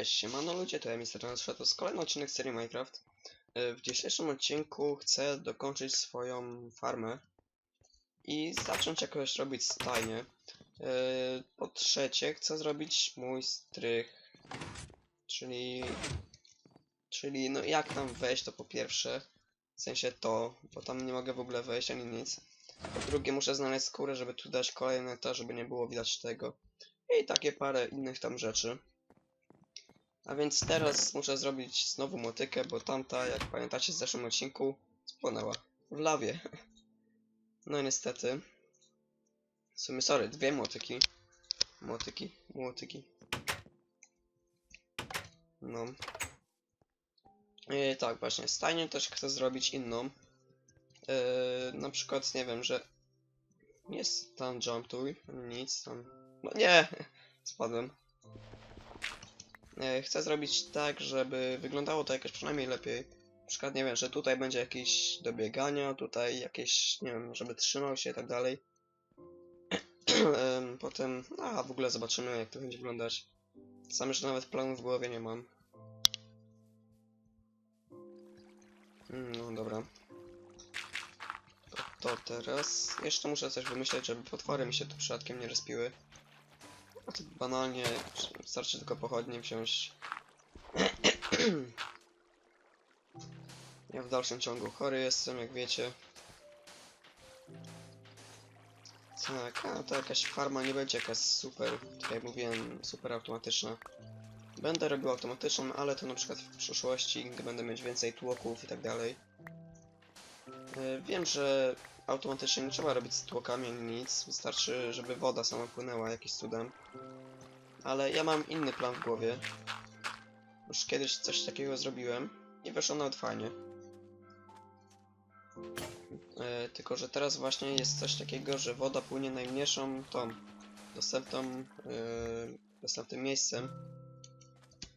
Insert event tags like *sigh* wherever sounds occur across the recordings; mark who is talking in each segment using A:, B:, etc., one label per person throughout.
A: Cześć, siemano ludzie, to ja Mr. Transfer, to jest kolejny odcinek serii Minecraft. E, W dzisiejszym odcinku chcę dokończyć swoją farmę i zacząć jakoś robić stajnie. E, Po trzecie, chcę zrobić mój strych, czyli... Czyli, no jak tam wejść, to po pierwsze, w sensie to, bo tam nie mogę w ogóle wejść ani nic. Po drugie, muszę znaleźć skórę, żeby tu dać kolejne to, żeby nie było widać tego. I takie parę innych tam rzeczy. A więc teraz muszę zrobić znowu motykę, bo tamta, jak pamiętacie z zeszłym odcinku, spłonęła w lawie. *laughs* No niestety. W sumie, sorry, dwie motyki. Motyki, motyki. No. I tak, właśnie, stajnię też chcę zrobić inną. Yy, na przykład, nie wiem, że... Jest tam jump tuj, nic tam... No nie! *laughs* Spadłem. E, Chcę zrobić tak, żeby wyglądało to jakoś przynajmniej lepiej. Na przykład, nie wiem, że tutaj będzie jakieś do biegania, tutaj jakieś, nie wiem, żeby trzymał się i tak dalej. *clears throat* Em, Potem, a w ogóle zobaczymy jak to będzie wyglądać. Sam jeszcze nawet planu w głowie nie mam. Mm, No dobra. To, teraz. Jeszcze muszę coś wymyśleć, żeby potwory mi się tu przypadkiem nie respiły. Banalnie wystarczy tylko pochodnie wziąć. *clears throat* ja w dalszym ciągu chory jestem, jak wiecie. Tak, a to jakaś farma nie będzie jakaś super, jak mówiłem, super automatyczna. Będę robił automatyczną, ale to na przykład w przyszłości, gdy będę mieć więcej tłoków i tak dalej. E, Wiem, że automatycznie nie trzeba robić z tłokami ani nic, wystarczy, żeby woda sama płynęła jakimś cudem. Ale ja mam inny plan w głowie. Już kiedyś coś takiego zrobiłem i wyszło nawet fajnie. E, tylko, że teraz właśnie jest coś takiego, że woda płynie najmniejszą tą dostępną, e, dostępnym miejscem.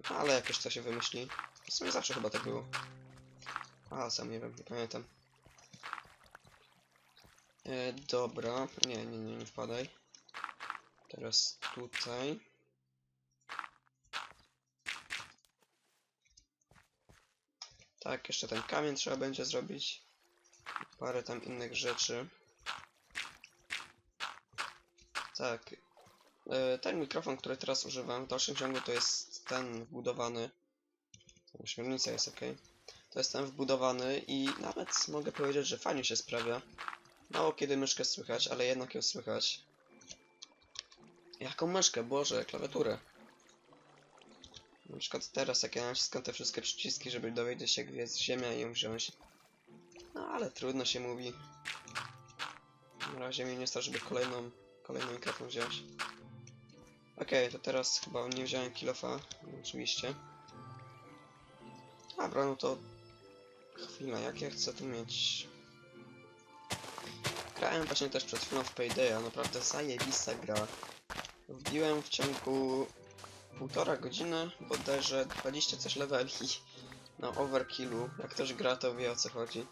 A: Ale jakoś to się wymyśli. W sumie zawsze chyba tak było. A, sam nie wiem, nie pamiętam. E, dobra, nie, nie, nie, nie wpadaj. Teraz tutaj. Tak, jeszcze ten kamień trzeba będzie zrobić. Parę tam innych rzeczy. Tak. E, Ten mikrofon, który teraz używam, w dalszym ciągu to jest ten wbudowany. Ośmiornica jest ok. To jest ten wbudowany i nawet mogę powiedzieć, że fajnie się sprawia. Mało kiedy myszkę słychać, ale jednak ją słychać. Jaką myszkę? Boże, klawiaturę. Na przykład teraz, jak ja naciskam te wszystkie przyciski, żeby dowiedzieć się, gdzie jest ziemia i ją wziąć. No, ale trudno się mówi. Na razie mnie nie stać, żeby kolejną, kolejny mikrofon wziąć. Okej, to teraz chyba nie wziąłem kilofa, oczywiście. Dobra, no to... Chwila, jak ja chcę tu mieć... Grałem właśnie też przed chwilą w Paydaya, naprawdę zajebista gra. Wbiłem w ciągu półtora godziny, bodajże 20 coś leveli *laughs* na overkillu. Jak ktoś gra, to wie o co chodzi.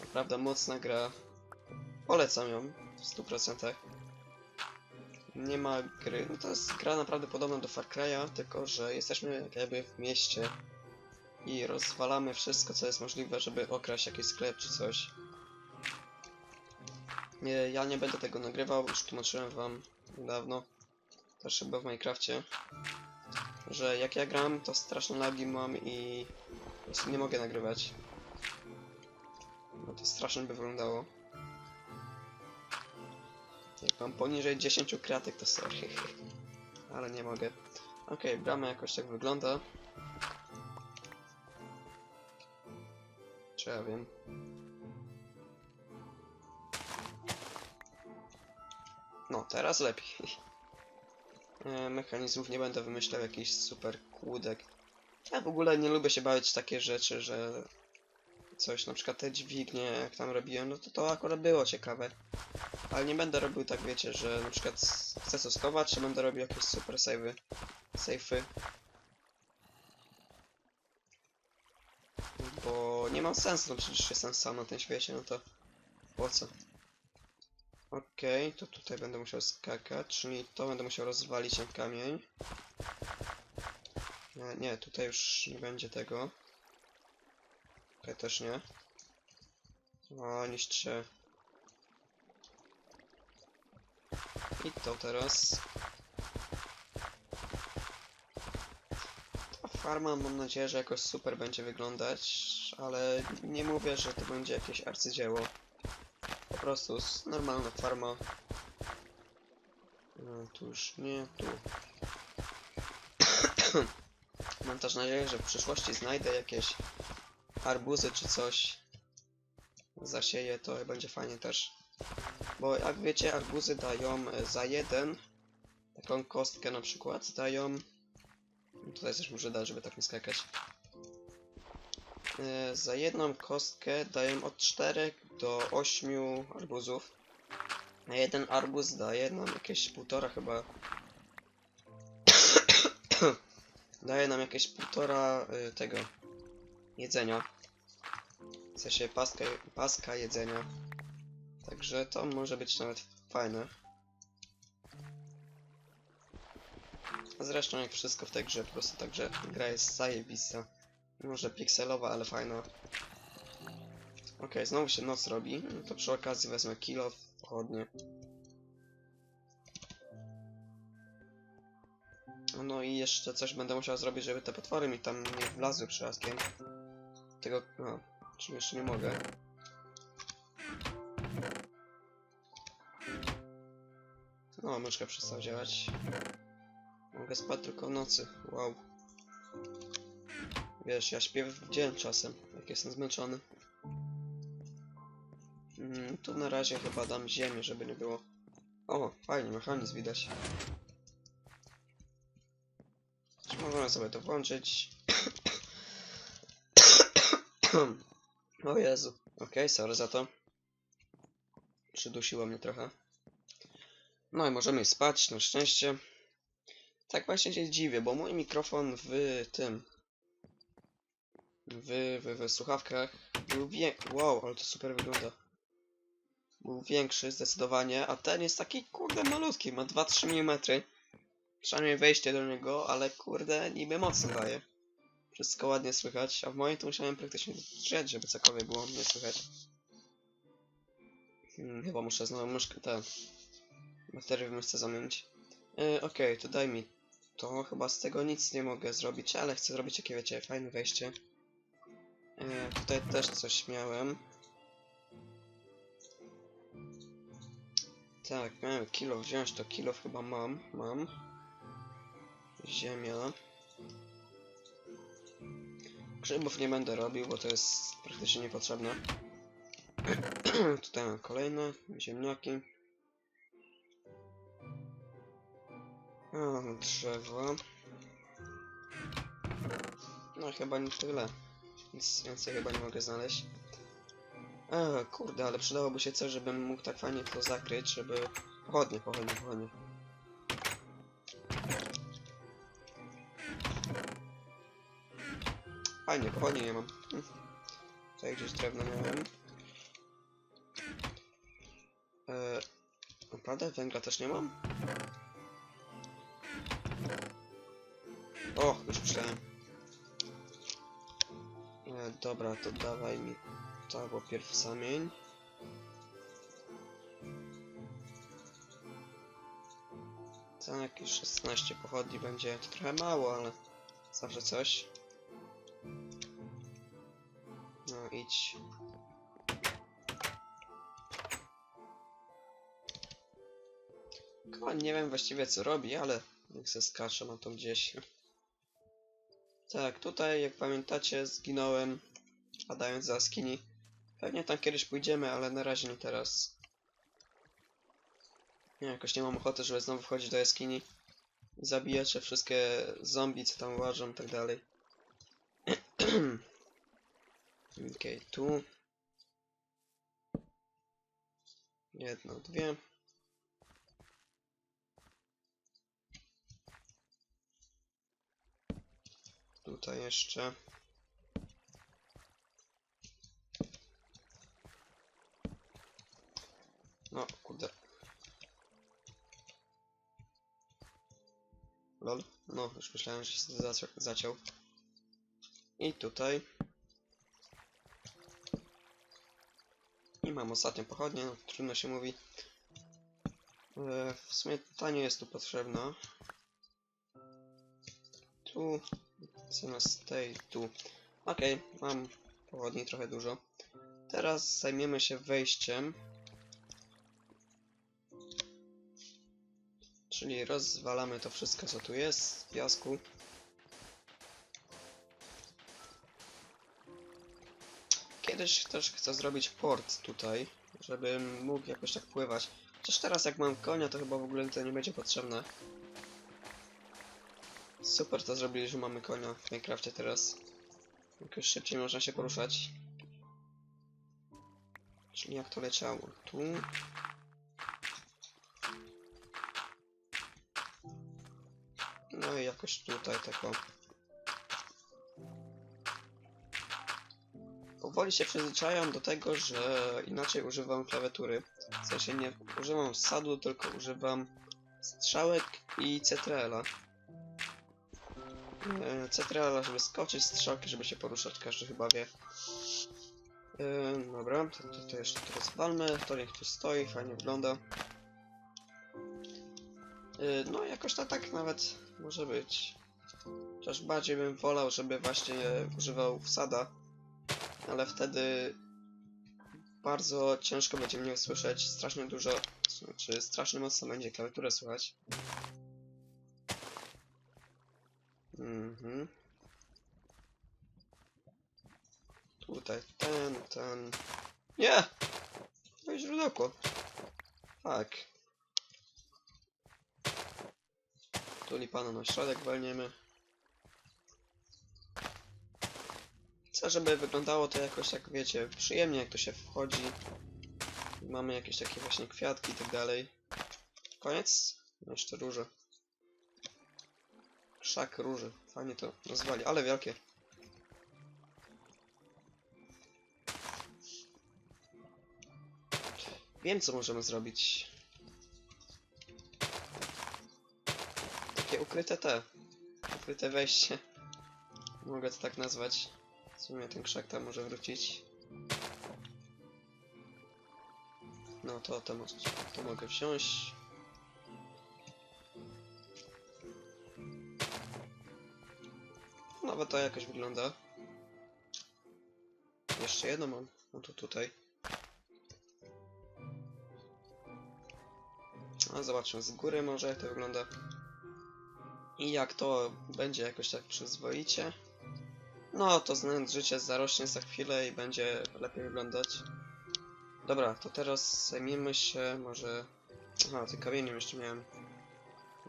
A: Naprawdę mocna gra. Polecam ją w 100%. Nie ma gry. No to jest gra naprawdę podobna do Far Cry'a, tylko że jesteśmy jakby w mieście i rozwalamy wszystko, co jest możliwe, żeby okraść jakiś sklep czy coś. Nie, ja nie będę tego nagrywał, już tłumaczyłem wam niedawno, też chyba w Minecrafcie, że jak ja gram, to straszne lagi mam i nie mogę nagrywać. No to strasznie by wyglądało. Jak mam poniżej 10 kratek, to sorry. *laughs* Ale nie mogę. Okej, brama jakoś tak wygląda. Czy ja wiem? No, teraz lepiej. *laughs* E, Mechanizmów nie będę wymyślał jakichś super kłódek. Ja w ogóle nie lubię się bawić takie rzeczy, że coś, na przykład te dźwignie, jak tam robiłem, no to to akurat było ciekawe. Ale nie będę robił tak, wiecie, że na przykład chcę coś czy będę robił jakieś super save'y. Safe'y. Bo nie ma sensu, no przecież jestem sam na tym świecie, no to po co? Okej, to tutaj będę musiał skakać, czyli to będę musiał rozwalić ten kamień. E, nie, tutaj już nie będzie tego. Tutaj też nie. O, niszczy. I to teraz. Ta farma mam nadzieję, że jakoś super będzie wyglądać, ale nie mówię, że to będzie jakieś arcydzieło. Prostu normalna farma. No, tu już nie, tu. *coughs* Mam też nadzieję, że w przyszłości znajdę jakieś arbuzy czy coś. Zasieję, to będzie fajnie też. Bo jak wiecie, arbuzy dają e, za jeden, taką kostkę na przykład, dają... Tutaj też muszę dać, żeby tak nie skakać. E, Za jedną kostkę dają od 4 do 8 arbuzów. A jeden arbuz daje *coughs* nam jakieś półtora chyba. daje nam jakieś półtora tego jedzenia. W sensie paska, paska jedzenia. Także to może być nawet fajne. Zresztą jak wszystko w tej grze, po prostu ta grze, gra jest zajebista. Może pikselowa, ale fajna. Okej, znowu się noc robi, no to przy okazji wezmę kilo pochodnie. No i jeszcze coś będę musiał zrobić, żeby te potwory mi tam nie wlazły przypadkiem. Tego, no, czym jeszcze nie mogę. No, myszka przestała działać. Mogę spać tylko w nocy, wow. Wiesz, ja śpię w dzień czasem, jak jestem zmęczony. Mm, tu na razie chyba dam ziemię, żeby nie było. O, fajnie, mechanizm widać. Możemy sobie to włączyć? *coughs* o Jezu. Okej, sorry za to. Przydusiło mnie trochę. No i możemy spać, na szczęście. Tak właśnie się dziwię, bo mój mikrofon w tym... W, w, w słuchawkach był wie... Wow, ale to super wygląda. Był większy zdecydowanie, a ten jest taki kurde malutki, ma 2-3 mm. Przynajmniej wejście do niego, ale kurde niby mocno daje. Wszystko ładnie słychać, a w moim to musiałem praktycznie drzeć, żeby cokolwiek było mnie słychać. Hmm, chyba muszę znowu myszkę, tę baterię w myszce zamienić. Yy, Okej, to daj mi to. Chyba z tego nic nie mogę zrobić, ale chcę zrobić jakie wiecie, fajne wejście. Yy, tutaj też coś miałem. Tak, miałem kilo wziąć, to kilo chyba mam, mam. Ziemia. Grzybów nie będę robił, bo to jest praktycznie niepotrzebne. *clears throat* Tutaj mam kolejne ziemniaki. O, drzewo. No chyba nie tyle. Nic więcej chyba nie mogę znaleźć. A, kurde, ale przydałoby się coś, żebym mógł tak fajnie to zakryć, żeby... Pochodnie, pochodnie, pochodnie. Fajnie, pochodnie nie mam. Hm. Tutaj gdzieś drewno miałem. Eee, naprawdę? Węgla też nie mam? O, już myślałem. Dobra, to dawaj mi to albo pierw samień. Tak, już 16 pochodni będzie to trochę mało, ale zawsze coś. No idź. Koń nie wiem właściwie co robi, ale niech se skacze ma to gdzieś. Tak, tutaj jak pamiętacie zginąłem padając za jaskini. Pewnie tam kiedyś pójdziemy, ale na razie nie teraz. Nie, jakoś nie mam ochoty, żeby znowu wchodzić do jaskini. Zabijać te wszystkie zombie, co tam łażą i tak dalej. *clears throat* Okej, tu. Jedno, dwie. Tutaj jeszcze. No, kurde. Lol. No, już myślałem, że się zaciął. I tutaj. I mam ostatnią pochodnię, no, trudno się mówi. E, w sumie ta nie jest tu potrzebna. Tu, zamiast tej, tu. Okej, mam pochodni trochę dużo. Teraz zajmiemy się wejściem. Czyli rozwalamy to wszystko, co tu jest z piasku. Kiedyś też chcę zrobić port tutaj, żebym mógł jakoś tak pływać. Chociaż teraz jak mam konia, to chyba w ogóle to nie będzie potrzebne. Super to zrobili, że mamy konia w Minecrafcie teraz. Jakoś szybciej można się poruszać. Czyli jak to leciało? Tu. No i jakoś tutaj tako. Powoli się przyzwyczajam do tego, że inaczej używam klawiatury. W sensie nie używam sadu, tylko używam strzałek i CTRL-a. E, żeby skoczyć, strzałki, żeby się poruszać, każdy chyba wie. E, dobra, to, to, jeszcze to rozwalmy, to niech tu stoi, fajnie wygląda. E, no jakoś to tak nawet może być. Chociaż bardziej bym wolał, żeby właśnie używał wsada, ale wtedy bardzo ciężko będzie mnie usłyszeć, strasznie dużo, znaczy strasznie mocno będzie klawiaturę słychać. Mhm. Tutaj ten, ten. Nie! No i źródełko. Tak. Tulipana na środek walniemy. Chcę, żeby wyglądało to jakoś tak, wiecie, przyjemnie jak to się wchodzi. Mamy jakieś takie właśnie kwiatki i tak dalej. Koniec? Jeszcze róże. Krzak róży. Fajnie to nazwali, ale wielkie. Wiem, co możemy zrobić. Takie ukryte te. Ukryte wejście. Mogę to tak nazwać. W sumie ten krzak tam może wrócić. No to, to, to mogę wziąć. Nawet to jakoś wygląda. Jeszcze jedno mam. No to tutaj. A zobaczmy z góry może jak to wygląda. I jak to będzie jakoś tak przyzwoicie. No to znając życie zarośnie za chwilę i będzie lepiej wyglądać. Dobra, to teraz zajmiemy się może... Aha, tym kamieniem jeszcze miałem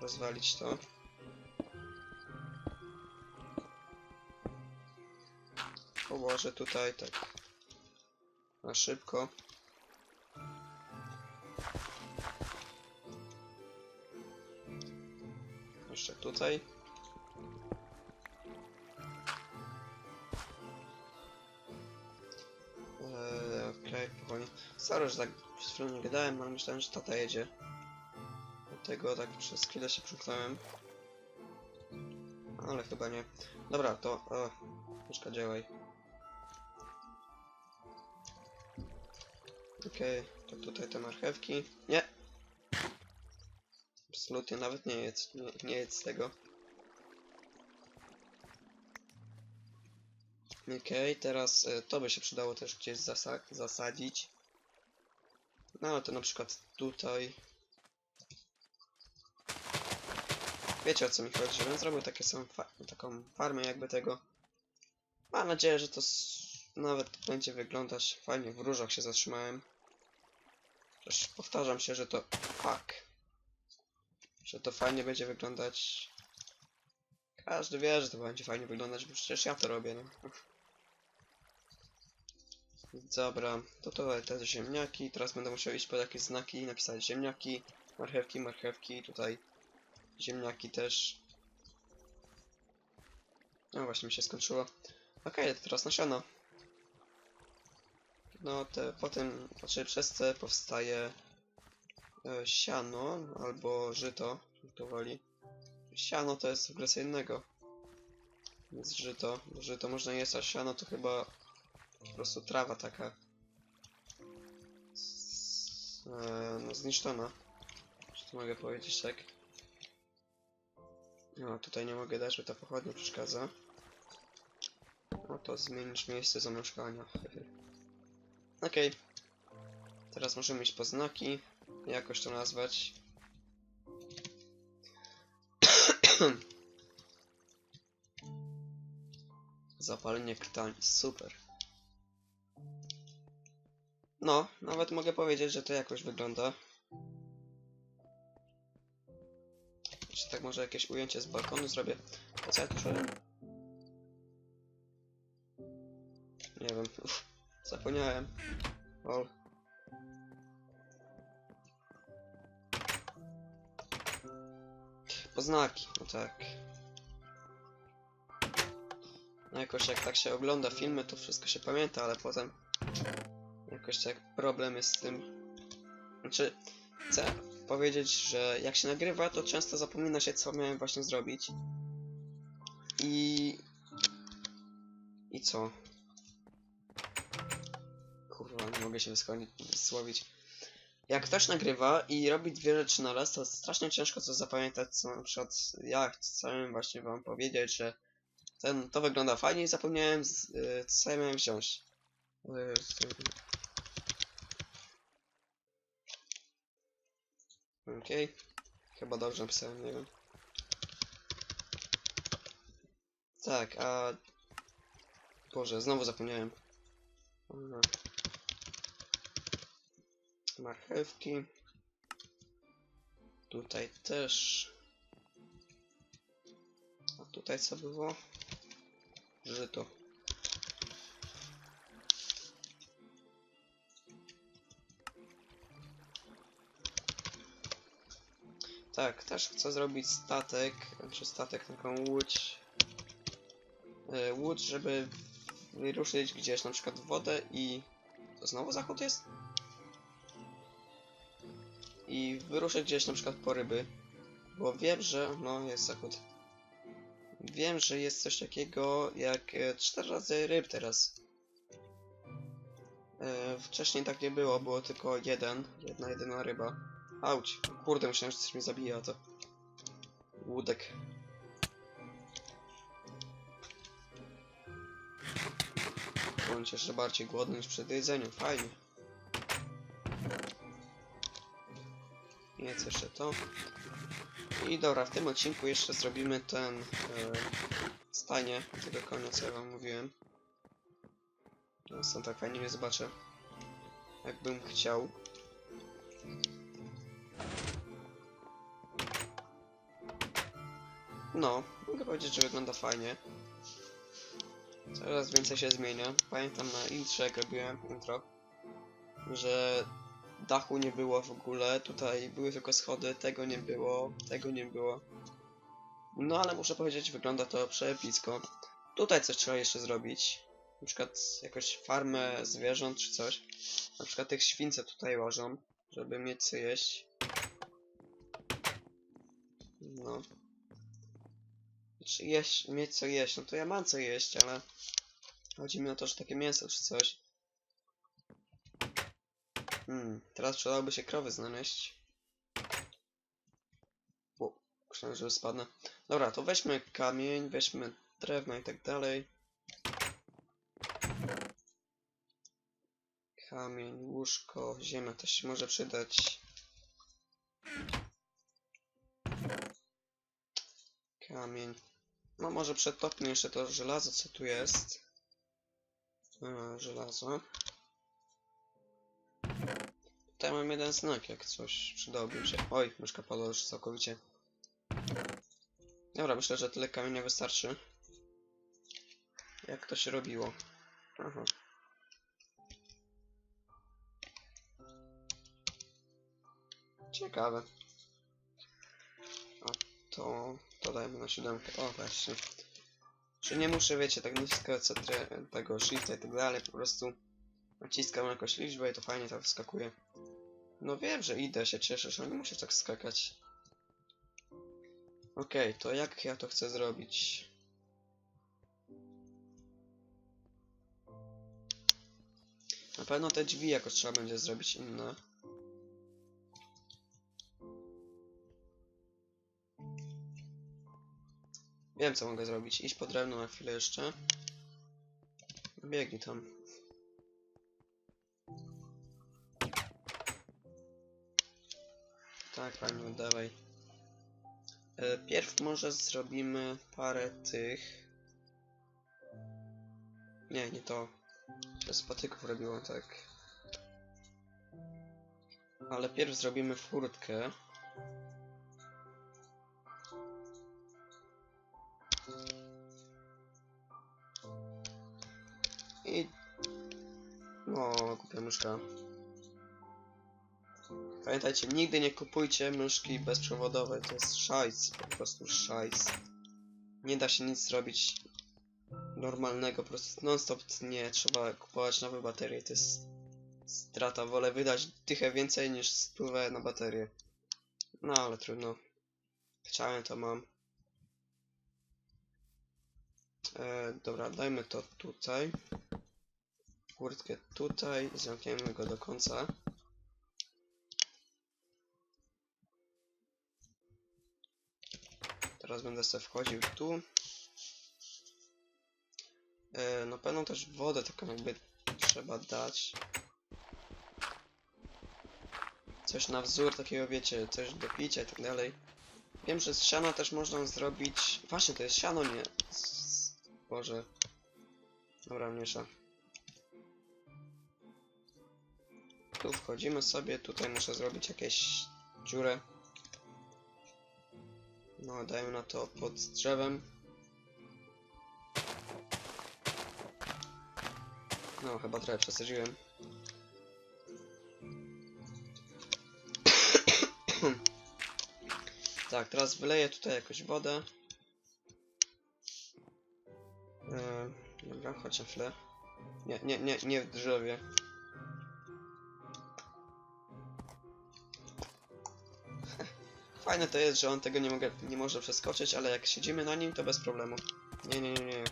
A: rozwalić to. Położę tutaj tak na szybko. Jeszcze tutaj. Eee, Okej, powoli. Sorry, że tak przez chwilę nie gadałem, ale myślałem, że tata jedzie. Dlatego tak przez chwilę się przymknąłem. Ale chyba nie. Dobra, to... O, myszka działaj. Okej, to tutaj te marchewki. Nie! Absolutnie nawet nie jedz, nie, jedz tego. Okej, teraz e, to by się przydało też gdzieś zasa zasadzić. No to na przykład tutaj. Wiecie o co mi chodzi, żebym zrobił takie sam fa taką farmę jakby tego. Mam nadzieję, że to nawet będzie wyglądać fajnie. W różach się zatrzymałem. Powtarzam się, że to... Fuck. Że to fajnie będzie wyglądać. Każdy wie, że to będzie fajnie wyglądać, bo przecież ja to robię, no. Dobra, to to te ziemniaki. Teraz będę musiał iść po jakieś znaki i napisać ziemniaki, marchewki, marchewki, tutaj ziemniaki też. No właśnie mi się skończyło. Okej, to teraz nasiona. No, te, potem, znaczy przez te powstaje siano albo żyto, to woli. siano to jest w ogóle co innego. Więc żyto, żyto można jeść, a siano to chyba po prostu trawa taka. Z, e, no zniszczona. Czy to mogę powiedzieć tak? No tutaj nie mogę dać, bo ta pochodnia przeszkadza. No to zmienisz miejsce zamieszkania. *laughs* Okej. Teraz możemy iść po znaki. Jakoś to nazwać. *clears throat* Zapalenie krtani, super. No, nawet mogę powiedzieć, że to jakoś wygląda. Czy tak może jakieś ujęcie z balkonu zrobię? Po co ja tu? Nie wiem, uff, zapomniałem. O. Poznaki, no tak. No jakoś jak tak się ogląda filmy, to wszystko się pamięta, ale potem jakoś tak problem jest z tym. Znaczy, chcę powiedzieć, że jak się nagrywa, to często zapomina się, co miałem właśnie zrobić. I... I co? Kurwa, nie mogę się wysłowić. Jak ktoś nagrywa i robi dwie rzeczy na raz, to strasznie ciężko coś zapamiętać, co na przykład ja chciałem właśnie wam powiedzieć, że ten, to wygląda fajnie i zapomniałem, z, y, co ja miałem wziąć. Y, Okej. Chyba dobrze napisałem, nie wiem. Tak, a... Boże, znowu zapomniałem. Aha. Marchewki. Tutaj też. A tutaj co było? Żyto. Tak, też chcę zrobić statek, znaczy statek, taką łódź. E, łódź, żeby wyruszyć gdzieś na przykład wodę i... To znowu zachód jest? I wyruszyć gdzieś na przykład po ryby. Bo wiem, że... No, jest zachód. Wiem, że jest coś takiego jak e, 4 razy ryb teraz. E, wcześniej tak nie było, było tylko jeden, jedna jedyna ryba. Auć, kurde, myślałem, że coś mnie zabija, to... Łódek. Bądź jeszcze bardziej głodny niż przed jedzeniem, fajnie. Jest jeszcze to. I dobra, w tym odcinku jeszcze zrobimy ten... E, stajnie tego konia, co ja wam mówiłem. No, stąd tak fajnie mnie zobaczę. Jakbym chciał. No, mogę powiedzieć, że wygląda fajnie. Coraz więcej się zmienia. Pamiętam na intrze, jak robiłem intro, że dachu nie było w ogóle, tutaj były tylko schody, tego nie było, tego nie było. No ale muszę powiedzieć, wygląda to przeepicko. Tutaj coś trzeba jeszcze zrobić. Na przykład jakąś farmę zwierząt czy coś. Na przykład tych śwince tutaj łożą, żeby mieć co jeść. No. Czy jeść, mieć co jeść, no to ja mam co jeść, ale chodzi mi o to, że takie mięso czy coś. Hmm, teraz przydałoby się krowy znaleźć. O, myślałem, że spadnę. Dobra, to weźmy kamień, weźmy drewno i tak dalej. Kamień, łóżko, ziemia też się może przydać. Kamień. No może przetopmy jeszcze to żelazo, co tu jest. E, żelazo. Tutaj mam jeden znak, jak coś przydałby się. Oj, myszka padła już całkowicie. Dobra, myślę, że tyle kamienia wystarczy. Jak to się robiło? Aha. Ciekawe. A to, to dajmy na siódemkę. O, właśnie. Że nie muszę, wiecie, tak tre- tego shifta i tak dalej, po prostu naciskam jakąś liczbę i to fajnie tak wskakuje. No wiem, że idę, się cieszę, że nie musisz tak skakać. Okej, to jak ja to chcę zrobić? Na pewno te drzwi jakoś trzeba będzie zrobić inne. Wiem co mogę zrobić. Iść po drewno na chwilę jeszcze. Biegnij tam. Tak, pani, oddawaj. E, Pierw może zrobimy parę tych. Nie, nie to. To z patyków robiło tak. Ale pierw zrobimy furtkę. I... No, kupię myszka. Pamiętajcie, nigdy nie kupujcie myszki bezprzewodowej, to jest szajs, po prostu szajs. Nie da się nic zrobić normalnego, po prostu non-stop nie trzeba kupować nowe baterie, to jest strata, wolę wydać dychę więcej niż stówę na baterię. No ale trudno. Chciałem, to mam. E, dobra, dajmy to tutaj. Furtkę tutaj, zamkniemy go do końca. Teraz będę sobie wchodził tu. E, na pewno też wodę taką jakby trzeba dać. Coś na wzór takiego, wiecie, coś do picia i tak dalej. Wiem, że z siana też można zrobić... Właśnie, to jest siano, nie... Z... Boże. Dobra, mniejsza. Tu wchodzimy sobie, tutaj muszę zrobić jakieś dziurę. No, dajmy na to pod drzewem. No, chyba trochę przesadziłem. *coughs* tak, teraz wyleję tutaj jakąś wodę. Eee, dobra, chodź na. Nie, nie, nie, nie w drzewie. Fajne to jest, że on tego nie, mogę, nie może przeskoczyć, ale jak siedzimy na nim, to bez problemu. Nie, nie, nie, nie.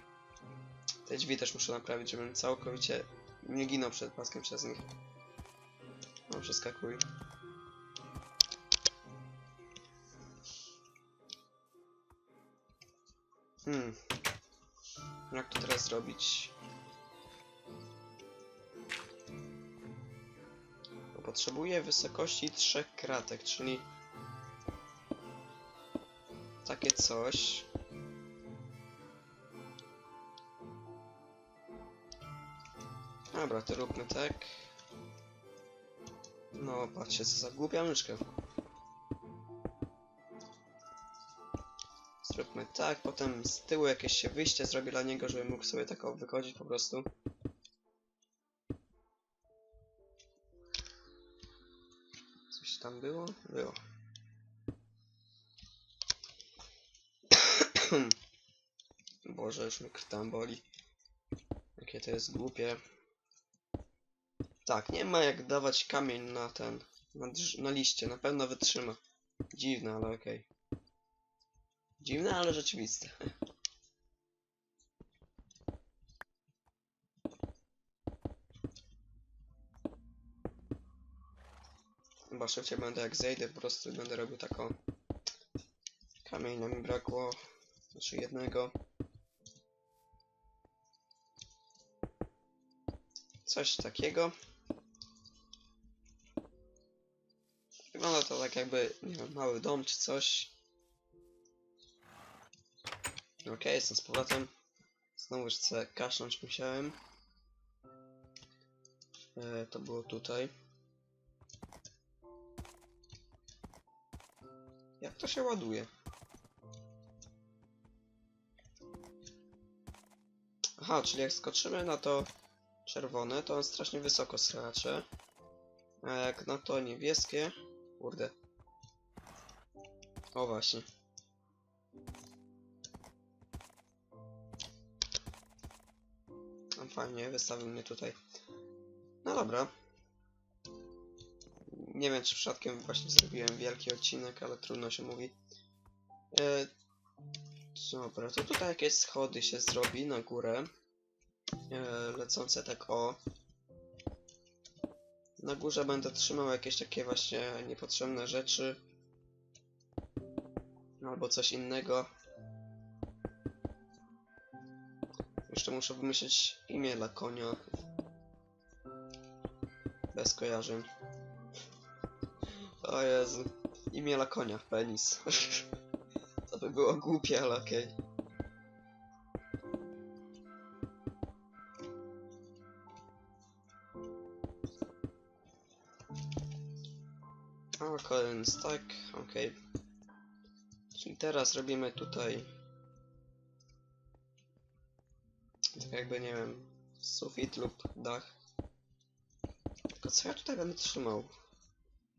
A: Te drzwi też muszę naprawić, żebym całkowicie nie ginął przed paskiem przez nich. No, przeskakuj. Hmm. Jak to teraz zrobić? Potrzebuję wysokości trzech kratek, czyli takie coś. Dobra, to róbmy tak. No, patrzcie, co za głupia myszka. Zróbmy tak, potem z tyłu jakieś się wyjście zrobię dla niego, żeby mógł sobie tak wychodzić po prostu. Coś tam było? Było. Boże, już krw tam boli. Jakie to jest głupie. Tak, nie ma jak dawać kamień na ten, na, na liście, na pewno wytrzyma. Dziwne, ale okej. Dziwne, ale rzeczywiste. *laughs* Chyba szybciej będę jak zejdę, po prostu będę robił taką... Kamienia mi brakło, znaczy jednego. Coś takiego. Wygląda to tak jakby, nie wiem, mały dom czy coś. Okej, jestem z powrotem. Znowu chcę kasznąć musiałem. E, to było tutaj. Jak to się ładuje? Aha, czyli jak skoczymy na to czerwone, to on strasznie wysoko skacze. A jak na to niebieskie... Kurde. O właśnie. No fajnie, wystawił mnie tutaj. No dobra. Nie wiem, czy przypadkiem właśnie zrobiłem wielki odcinek, ale trudno się mówi. E, dobra, to tutaj jakieś schody się zrobi na górę. E, lecące tak o. Na górze będę trzymał jakieś takie właśnie niepotrzebne rzeczy. Albo coś innego. Jeszcze muszę wymyślić imię dla konia. Bez kojarzeń. O Jezu. Imię dla konia. Penis. *laughs* to by było głupie, ale okej. O, kolejny stack, okej. Czyli teraz robimy tutaj... Tak jakby, nie wiem, sufit lub dach. Tylko co ja tutaj będę trzymał?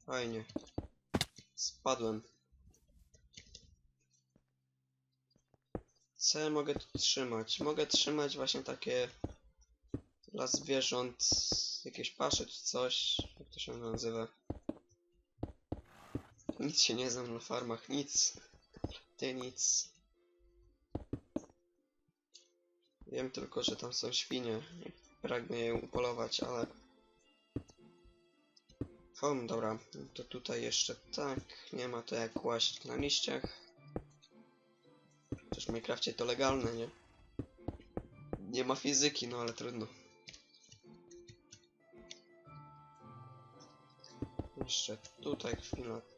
A: Fajnie. Spadłem. Co ja mogę tu trzymać? Mogę trzymać właśnie takie dla zwierząt, jakieś pasze czy coś. Jak to się nazywa? Nic się nie znam na farmach, nic. Ty nic. Wiem tylko, że tam są świnie pragnę je upolować, ale... O, dobra, to tutaj jeszcze tak, nie ma to jak kłaść na liściach. Chociaż w Minecrafcie to legalne, nie? Nie ma fizyki, no ale trudno. Jeszcze tutaj chwila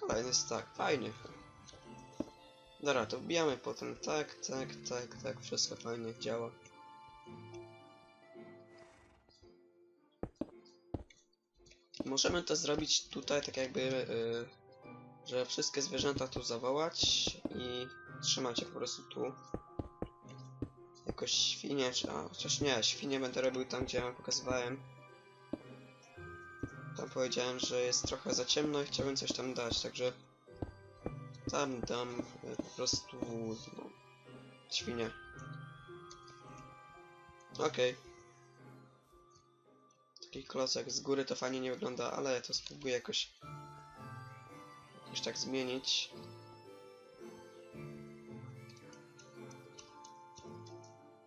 A: Kolejny stack, fajnie. Dobra, to wbijamy potem tak, tak, tak, tak, wszystko fajnie działa. Możemy to zrobić tutaj tak jakby, yy, że wszystkie zwierzęta tu zawołać i trzymać je po prostu tu. Jakoś świnie, czy, a chociaż nie, świnie będę robił tam gdzie wam pokazywałem. Tam powiedziałem, że jest trochę za ciemno i chciałbym coś tam dać, także tam dam y, po prostu no, świnie. Okej. Taki klocek z góry to fajnie nie wygląda, ale to spróbuję jakoś jakoś tak zmienić.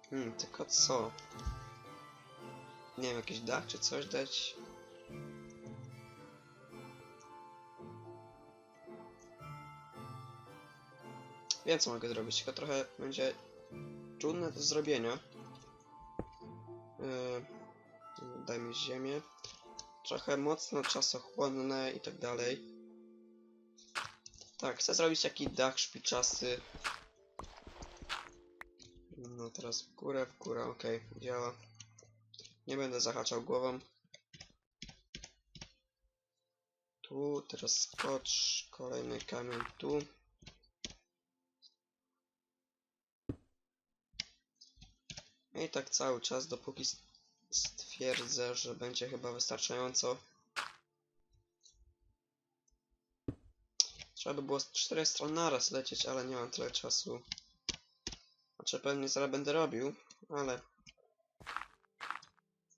A: Hmm, tylko co? Nie wiem, jakiś dach czy coś dać? Wiem co mogę zrobić, tylko trochę będzie trudne do zrobienia. Yy, daj mi ziemię. Trochę mocno czasochłonne i tak dalej. Tak, chcę zrobić taki dach szpiczasty. No teraz w górę, w górę, okej, działa. Nie będę zahaczał głową. Tu, teraz skocz, kolejny kamień tu. I tak cały czas, dopóki stwierdzę, że będzie chyba wystarczająco. Trzeba by było z czterech stron naraz lecieć, ale nie mam tyle czasu. Znaczy pewnie zaraz będę robił, ale...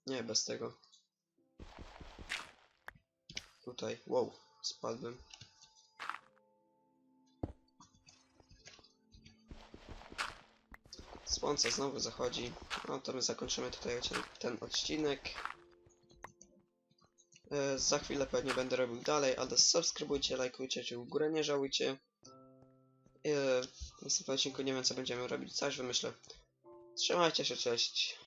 A: Nie, bez tego. Tutaj, wow, spadłem. Słońce znowu zachodzi. No to my zakończymy tutaj ten, odcinek. E, za chwilę pewnie będę robił dalej, ale subskrybujcie, lajkujcie, czy w górę nie żałujcie. E, w następnym odcinku nie wiem co będziemy robić, coś wymyślę. Trzymajcie się, cześć.